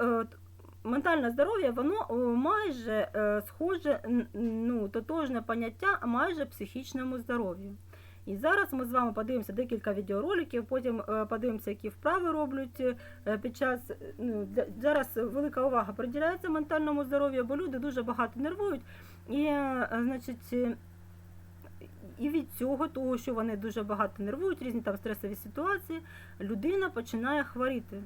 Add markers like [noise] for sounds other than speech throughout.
е, ментальне здоров'я, воно майже е, схоже, ну, тотожне поняття майже психічному здоров'ю. І зараз ми з вами подивимося декілька відеороликів, потім е, подивимося, які вправи роблять під час. Ну, зараз велика увага приділяється ментальному здоров'ю, бо люди дуже багато нервують. І, значить, і від цього, того, що вони дуже багато нервують, різні там стресові ситуації, людина починає хворіти.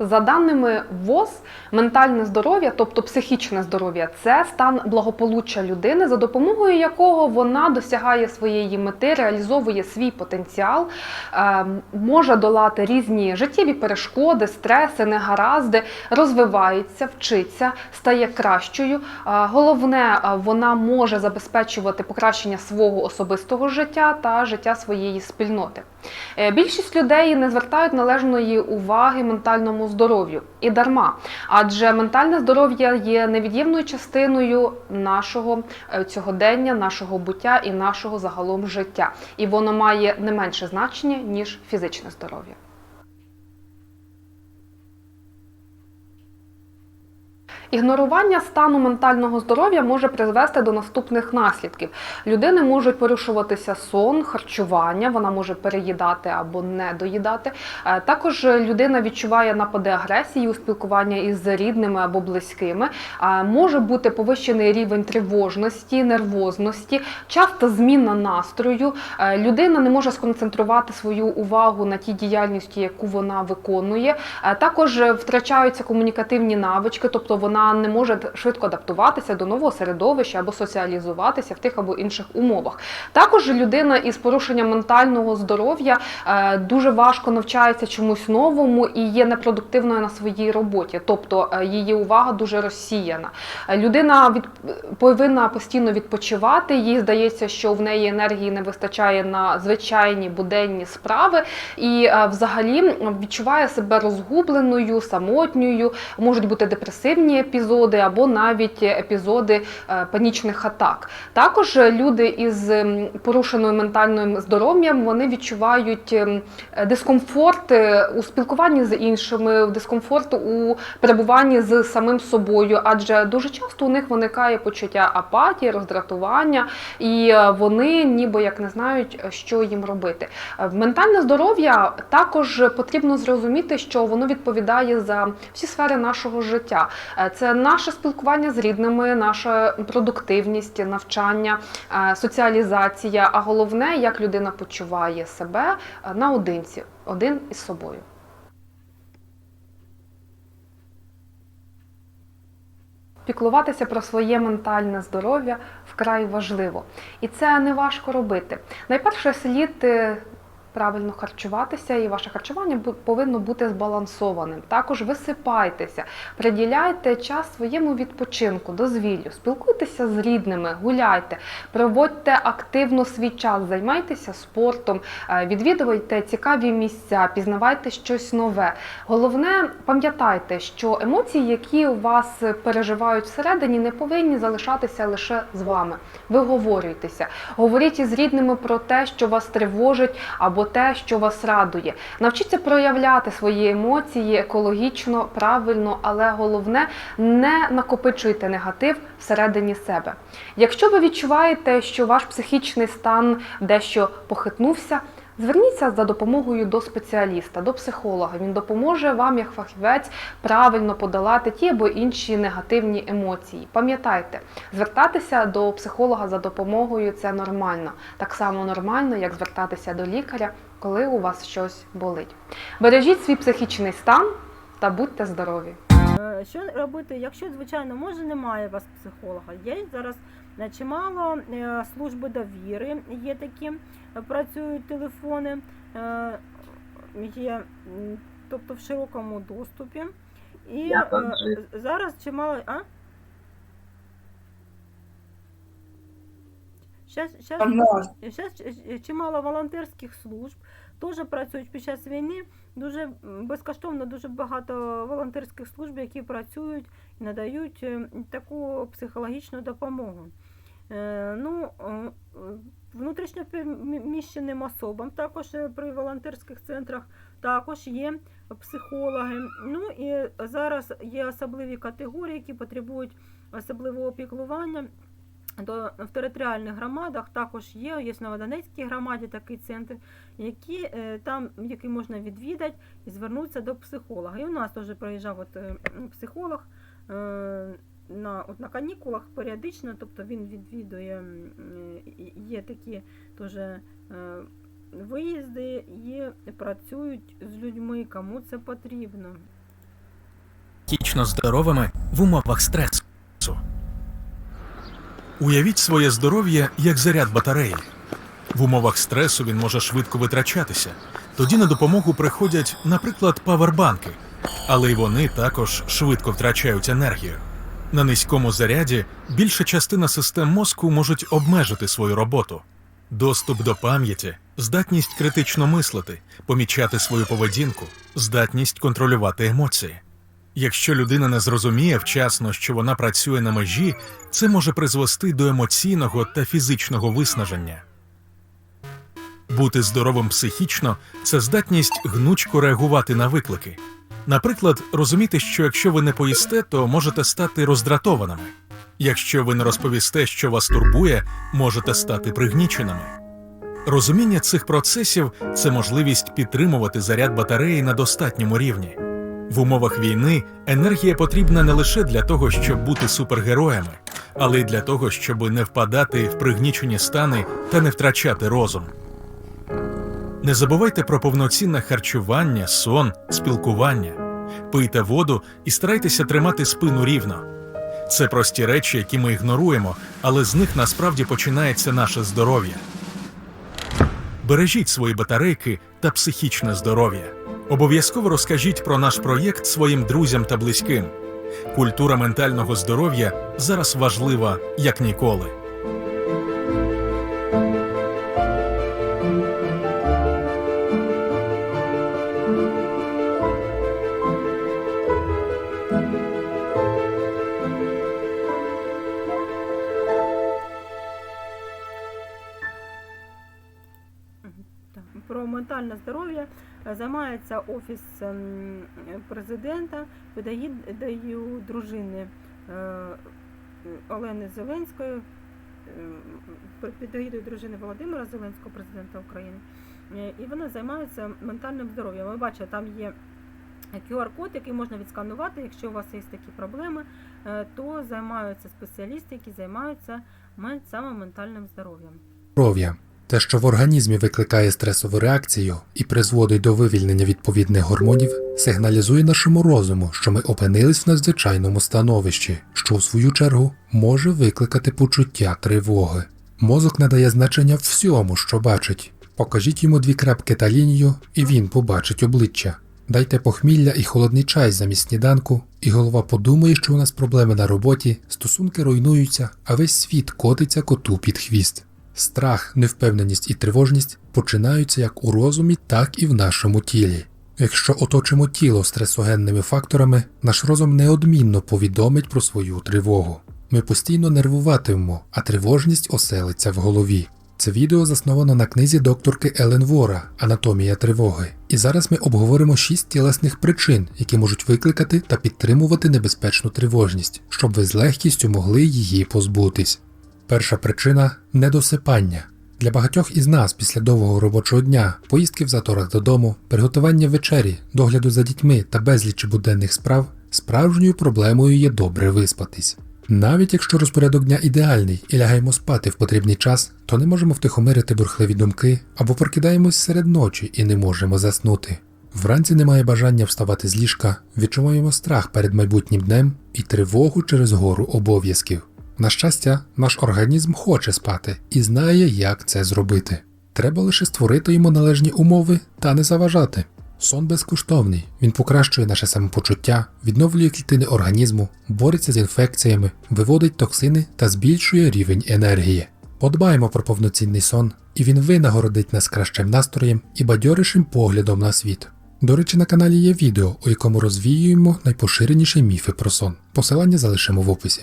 За даними ВОЗ, ментальне здоров'я, тобто психічне здоров'я, це стан благополуччя людини, за допомогою якого вона досягає своєї мети, реалізовує свій потенціал, е, може долати різні життєві перешкоди, стреси, негаразди, розвивається, вчиться, стає кращою. Е, Головне, е, вона може забезпечувати покращення свого особистого життя та життя своєї спільноти. Е, Більшість людей не звертають належної уваги ментальному здоров'ю і дарма, адже ментальне здоров'я є невід'ємною частиною нашого е, цьогодення, нашого буття і нашого загалом життя. І воно має не менше значення ніж фізичне здоров'я. Ігнорування стану ментального здоров'я може призвести до наступних наслідків. Людини можуть порушуватися сон, харчування, вона може переїдати або не доїдати. Е, Також людина відчуває напади агресії у спілкуванні із рідними або близькими. Е, Може бути повищений рівень тривожності, нервозності, часто зміна настрою. Е, Людина не може сконцентрувати свою увагу на тій діяльності, яку вона виконує. Також втрачаються комунікативні навички, тобто вона не може швидко адаптуватися до нового середовища або соціалізуватися в тих або інших умовах. Також людина із порушенням ментального здоров'я е, дуже важко навчається чомусь новому і є непродуктивною на своїй роботі, тобто е, її увага дуже розсіяна. Е, Людина від повинна постійно відпочивати. Їй здається, що в неї енергії не вистачає на звичайні буденні справи, і взагалі відчуває себе розгубленою, самотньою. Можуть бути депресивні епізоди або навіть епізоди е, панічних атак. Також люди із порушеною ментальним здоров'ям вони відчувають дискомфорт е, у спілкуванні з іншими, дискомфорт у перебуванні з самим собою, адже дуже часто у них виникає почуття апатії, роздратування, і е, вони ніби як не знають, що їм робити. Ментальне здоров'я також потрібно зрозуміти, що воно відповідає за всі сфери нашого життя. Це наше спілкування з рідними, наша продуктивність, навчання, е, соціалізація. А головне, як людина почуває себе е, наодинці, один із собою. Піклуватися про своє ментальне здоров'я вкрай важливо, і це не важко робити. Найперше слід е, правильно харчуватися, і ваше харчування повинно бути збалансованим. Також висипайтеся, приділяйте час своєму відпочинку, дозвіллю, спілкуйтеся з рідними, гуляйте, проводьте активно свій час, займайтеся спортом, е, відвідувайте цікаві місця, пізнавайте щось нове. Головне, пам'ятайте, що емоції, які у вас переживають всередині, не повинні залишатися лише з вами. Виговорюйтеся, говоріть із рідними про те, що вас тривожить, або те, що вас радує. Навчіться проявляти свої емоції екологічно, правильно, але головне не накопичуйте негатив всередині себе. Якщо ви відчуваєте, що ваш психічний стан дещо похитнувся, Зверніться за допомогою до спеціаліста, до психолога. Він допоможе вам, як фахівець, правильно подолати ті або інші негативні емоції. Пам'ятайте, звертатися до психолога за допомогою це нормально. Так само нормально, як звертатися до лікаря, коли у вас щось болить. Бережіть свій психічний стан та будьте здорові! Е, Що робити, якщо, звичайно, може немає у вас психолога? Є зараз е, чимало е, служби довіри, є такі, е, працюють телефони, е, є тобто в широкому доступі. І Я е, зараз чимало. А? Щас, Можна. Зараз чимало волонтерських служб теж працюють під час війни. Дуже безкоштовно дуже багато волонтерських служб, які працюють і надають е, таку психологічну допомогу. Е, Ну, е, внутрішньо внутрішньопереміщеним особам, також е, при волонтерських центрах, також є психологи. Ну і зараз є особливі категорії, які потребують особливого опіклування. То в територіальних громадах також є, є в Новодонецькій громаді такий центр, які, е, там, який можна відвідати і звернутися до психолога. І у нас теж приїжджав от, е, психолог е, на, от, на канікулах періодично, тобто він відвідує, є такі теж виїзди і працюють з людьми, кому це потрібно. психічно здоровими в умовах стресу. Уявіть своє здоров'я як заряд батареї. В умовах стресу він може швидко витрачатися. Тоді на допомогу приходять, наприклад, павербанки, але й вони також швидко втрачають енергію. На низькому заряді більша частина систем мозку можуть обмежити свою роботу. Доступ до пам'яті, здатність критично мислити, помічати свою поведінку, здатність контролювати емоції. Якщо людина не зрозуміє вчасно, що вона працює на межі, це може призвести до емоційного та фізичного виснаження. Бути здоровим психічно це здатність гнучко реагувати на виклики. Наприклад, розуміти, що якщо ви не поїсте, то можете стати роздратованими. Якщо ви не розповісте, що вас турбує, можете стати пригніченими. Розуміння цих процесів це можливість підтримувати заряд батареї на достатньому рівні. В умовах війни енергія потрібна не лише для того, щоб бути супергероями, але й для того, щоб не впадати в пригнічені стани та не втрачати розум. Не забувайте про повноцінне харчування, сон, спілкування. Пийте воду і старайтеся тримати спину рівно. Це прості речі, які ми ігноруємо, але з них насправді починається наше здоров'я. Бережіть свої батарейки та психічне здоров'я. Обов'язково розкажіть про наш проєкт своїм друзям та близьким. Культура ментального здоров'я зараз важлива як ніколи. Офіс ем, президента егідою дружини е, Олени Зеленської, е, під- під дружини Володимира Зеленського, президента України. Е, І вона займається ментальним здоров'ям. Ви бачите, там є QR-код, який можна відсканувати. Якщо у вас є такі проблеми, е, то займаються спеціалісти, які займаються саме ментальним здоров'ям. Те, що в організмі викликає стресову реакцію і призводить до вивільнення відповідних гормонів, сигналізує нашому розуму, що ми опинились в надзвичайному становищі, що в свою чергу може викликати почуття тривоги. Мозок надає значення всьому, що бачить. Покажіть йому дві крапки та лінію, і він побачить обличчя. Дайте похмілля і холодний чай замість сніданку, і голова подумає, що у нас проблеми на роботі, стосунки руйнуються, а весь світ котиться коту під хвіст. Страх, невпевненість і тривожність починаються як у розумі, так і в нашому тілі. Якщо оточимо тіло стресогенними факторами, наш розум неодмінно повідомить про свою тривогу. Ми постійно нервуватимемо, а тривожність оселиться в голові. Це відео засновано на книзі докторки Елен Вора Анатомія тривоги. І зараз ми обговоримо шість тілесних причин, які можуть викликати та підтримувати небезпечну тривожність, щоб ви з легкістю могли її позбутись. Перша причина недосипання. Для багатьох із нас після довгого робочого дня, поїздки в заторах додому, приготування вечері, догляду за дітьми та безлічі буденних справ справжньою проблемою є добре виспатись. Навіть якщо розпорядок дня ідеальний і лягаємо спати в потрібний час, то не можемо втихомирити бурхливі думки або прокидаємось серед ночі і не можемо заснути. Вранці немає бажання вставати з ліжка, відчуваємо страх перед майбутнім днем і тривогу через гору обов'язків. На щастя, наш організм хоче спати і знає, як це зробити. Треба лише створити йому належні умови та не заважати. Сон безкоштовний, він покращує наше самопочуття, відновлює клітини організму, бореться з інфекціями, виводить токсини та збільшує рівень енергії. Подбаємо про повноцінний сон, і він винагородить нас кращим настроєм і бадьорішим поглядом на світ. До речі, на каналі є відео, у якому розвіюємо найпоширеніші міфи про сон. Посилання залишимо в описі.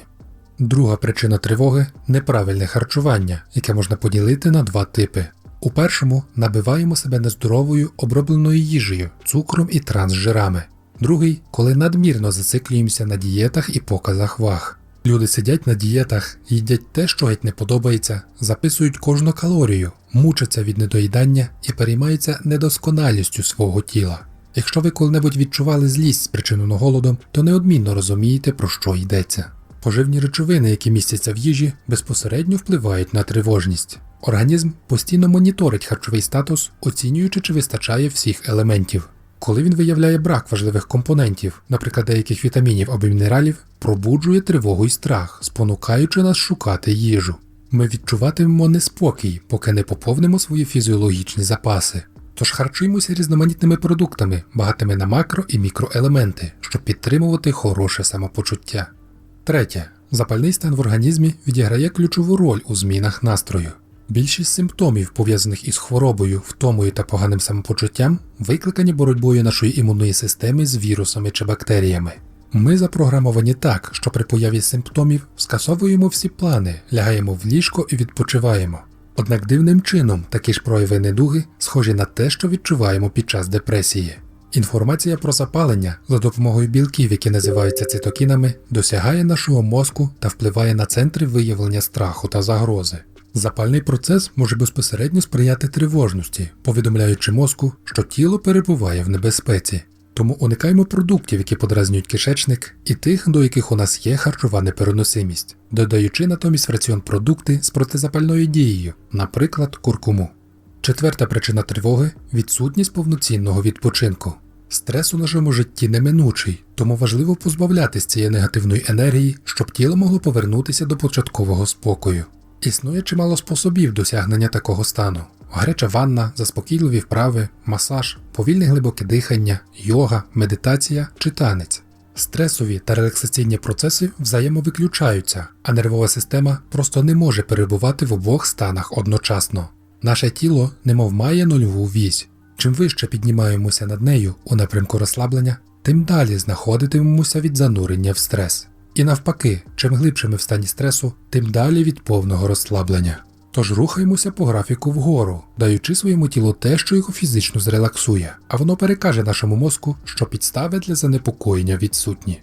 Друга причина тривоги неправильне харчування, яке можна поділити на два типи. У першому набиваємо себе нездоровою обробленою їжею, цукром і трансжирами. Другий, коли надмірно зациклюємося на дієтах і показах ваг. Люди сидять на дієтах, їдять те, що геть не подобається, записують кожну калорію, мучаться від недоїдання і переймаються недосконалістю свого тіла. Якщо ви коли-небудь відчували злість спричинену голодом, то неодмінно розумієте, про що йдеться. Поживні речовини, які містяться в їжі, безпосередньо впливають на тривожність. Організм постійно моніторить харчовий статус, оцінюючи, чи вистачає всіх елементів. Коли він виявляє брак важливих компонентів, наприклад, деяких вітамінів або мінералів, пробуджує тривогу і страх, спонукаючи нас шукати їжу. Ми відчуватимемо неспокій, поки не поповнимо свої фізіологічні запаси. Тож харчуємося різноманітними продуктами, багатими на макро і мікроелементи, щоб підтримувати хороше самопочуття. Третє. Запальний стан в організмі відіграє ключову роль у змінах настрою. Більшість симптомів, пов'язаних із хворобою, втомою та поганим самопочуттям, викликані боротьбою нашої імунної системи з вірусами чи бактеріями. Ми запрограмовані так, що при появі симптомів скасовуємо всі плани, лягаємо в ліжко і відпочиваємо. Однак дивним чином такі ж прояви недуги схожі на те, що відчуваємо під час депресії. Інформація про запалення за допомогою білків, які називаються цитокінами, досягає нашого мозку та впливає на центри виявлення страху та загрози. Запальний процес може безпосередньо сприяти тривожності, повідомляючи мозку, що тіло перебуває в небезпеці. Тому уникаємо продуктів, які подразнюють кишечник, і тих, до яких у нас є харчова непереносимість, додаючи натомість в раціон продукти з протизапальною дією, наприклад, куркуму. Четверта причина тривоги відсутність повноцінного відпочинку. Стрес у нашому житті неминучий, тому важливо позбавлятися цієї негативної енергії, щоб тіло могло повернутися до початкового спокою. Існує чимало способів досягнення такого стану: гаряча ванна, заспокійливі вправи, масаж, повільне глибоке дихання, йога, медитація чи танець. Стресові та релаксаційні процеси взаємовиключаються, а нервова система просто не може перебувати в обох станах одночасно. Наше тіло немов має нульову вісь. Чим вище піднімаємося над нею у напрямку розслаблення, тим далі знаходитимемося від занурення в стрес. І навпаки, чим глибше ми в стані стресу, тим далі від повного розслаблення. Тож рухаємося по графіку вгору, даючи своєму тілу те, що його фізично зрелаксує, а воно перекаже нашому мозку, що підстави для занепокоєння відсутні.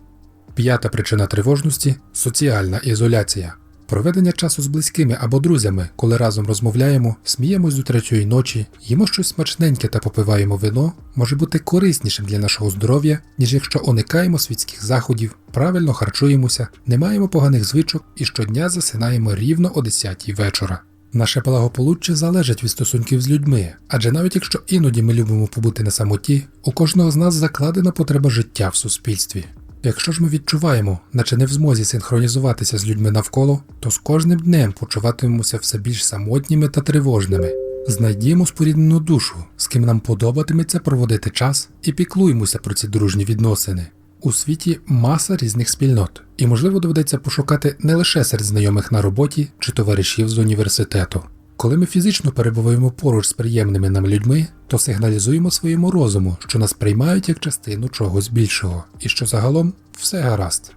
П'ята причина тривожності соціальна ізоляція. Проведення часу з близькими або друзями, коли разом розмовляємо, сміємось до третьої ночі, їмо щось смачненьке та попиваємо вино, може бути кориснішим для нашого здоров'я, ніж якщо уникаємо світських заходів, правильно харчуємося, не маємо поганих звичок і щодня засинаємо рівно о 10 вечора. Наше благополуччя залежить від стосунків з людьми, адже навіть якщо іноді ми любимо побути на самоті, у кожного з нас закладена потреба життя в суспільстві. Якщо ж ми відчуваємо, наче не в змозі синхронізуватися з людьми навколо, то з кожним днем почуватимемося все більш самотніми та тривожними. Знайдімо споріднену душу, з ким нам подобатиметься проводити час, і піклуємося про ці дружні відносини. У світі маса різних спільнот, і можливо доведеться пошукати не лише серед знайомих на роботі чи товаришів з університету. Коли ми фізично перебуваємо поруч з приємними нам людьми, то сигналізуємо своєму розуму, що нас приймають як частину чогось більшого, і що загалом все гаразд.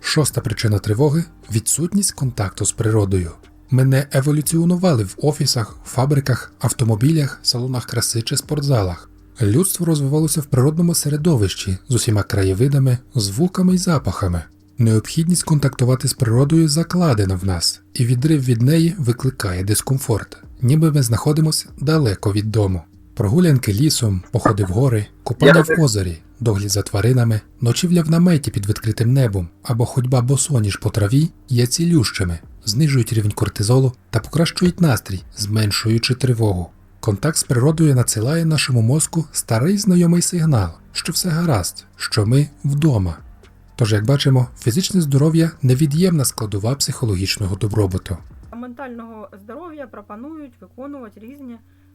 Шоста причина тривоги відсутність контакту з природою. Ми не еволюціонували в офісах, фабриках, автомобілях, салонах краси чи спортзалах. Людство розвивалося в природному середовищі з усіма краєвидами, звуками й запахами. Необхідність контактувати з природою закладена в нас, і відрив від неї викликає дискомфорт, ніби ми знаходимося далеко від дому. Прогулянки лісом, походи в гори, купання в озері, догляд за тваринами, ночівля в наметі під відкритим небом або ходьба босоніж по траві є цілющими, знижують рівень кортизолу та покращують настрій, зменшуючи тривогу. Контакт з природою надсилає нашому мозку старий знайомий сигнал, що все гаразд, що ми вдома. Тож, як бачимо, фізичне здоров'я невід'ємна складова психологічного добробуту. Ментального здоров'я пропонують виконувати різні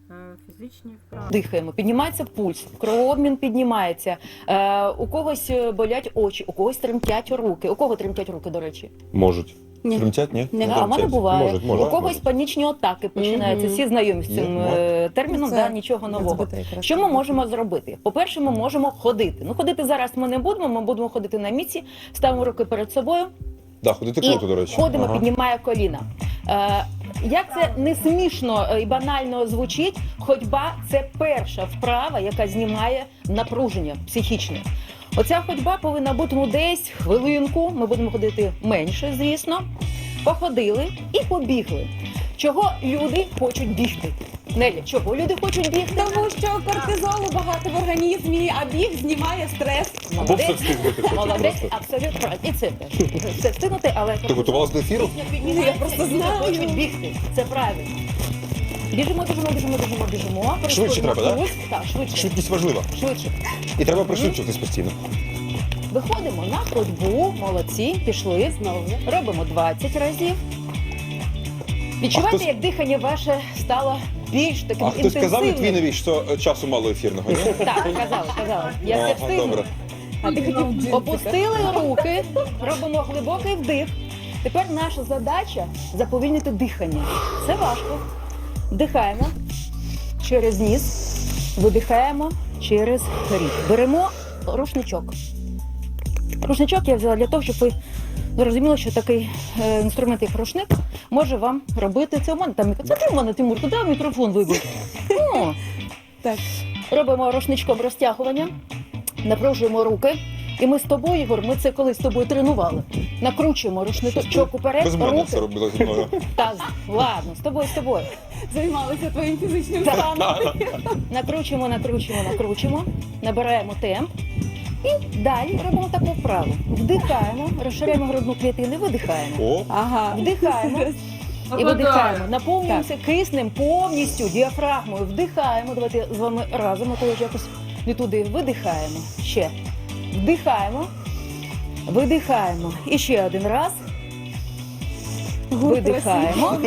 е, фізичні вправи. Дихаємо, піднімається пульс, кровообмін піднімається. Е, у когось е, болять очі, у когось тремтять руки. У кого тремтять руки, до речі? Можуть. Ні. Тремтять, ні? Не, Не а в мене буває. Можуть, можуть, у когось можуть. панічні атаки починаються. Всі знайомі з цим може. е, терміном, Це- да, нічого нового. Якраз Що ми так. можемо зробити? По-перше, ми можемо ходити. Ну, ходити зараз ми не будемо, ми будемо ходити на місці, ставимо руки перед собою, Да, ходити І круто, до речі. ходимо, Ага. піднімає коліна. Е, як це не смішно е, і банально звучить, ходьба це перша вправа, яка знімає напруження психічне. Оця ходьба повинна бути ну, десь хвилинку. Ми будемо ходити менше, звісно. Походили і побігли. Чого люди хочуть бігти? Неля, чого люди хочуть бігти? Тому що кортизолу багато в організмі, а біг знімає стрес. Або все встигнути Молодець, абсолютно правильно. І це теж. Все встигнути, але Ти готувалась до ефіру? Ні, я просто знаю. хочуть бігти. Це правильно. Біжимо, біжимо, біжимо, біжимо, біжимо. Швидше треба, да? курс. Так, швидше. Швидкість важлива. Швидше. І треба пришвидшуватись постійно. Виходимо на ходьбу, молодці, пішли. Знову. Робимо 20 разів. Відчуваєте, хтось- як дихання ваше стало більш таким А хтось казав інтенсивним? Літвінові, що е, часу мало ефірного, ні? Так, казали, казали. Я все Ага, встигну. добре. А ти хотів Опустили руки, робимо глибокий вдих. Тепер наша задача заповільнити дихання. Це важко. Вдихаємо через ніс, видихаємо через рік. Беремо рушничок. Рушничок я взяла для того, щоб ви зрозуміли, що такий е, інструмент, як рушник, може вам робити це. У мене там. Це у мене Тимур, куди мікрофон вибив? Ну, Так. Робимо рушничком розтягування, напружуємо руки. І ми з тобою, Ігор, ми це колись з тобою тренували. Накручуємо рушничок уперед, Без мене руки. це робила зі мною. [laughs] Та, ладно, з тобою, з тобою. займалася твоїм фізичним станом. Накручуємо, накручуємо, накручуємо, набираємо темп. І далі робимо таку вправу. Вдихаємо, розширяємо грудну клітину, видихаємо. О, Ага. Вдихаємо [laughs] і видихаємо. Наповнюємося киснем повністю, діафрагмою. Вдихаємо. Давайте з вами разом, а то якось не туди. Видихаємо. Ще. Вдихаємо. Видихаємо. І ще один раз. Видихаємо.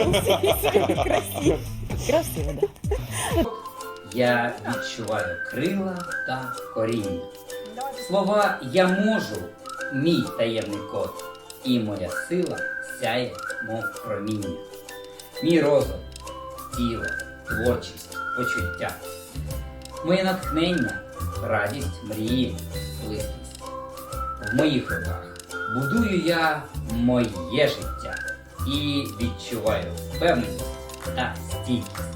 Красиво. Красиво, да. Я відчуваю крила та коріння. Слова я можу, мій таємний код, і моя сила сяє, мов проміння. Мій розум, тіло, творчість, почуття. Моє натхнення, радість, мрії, близькість. В моїх руках будую я моє життя і відчуваю впевненість та стійкість.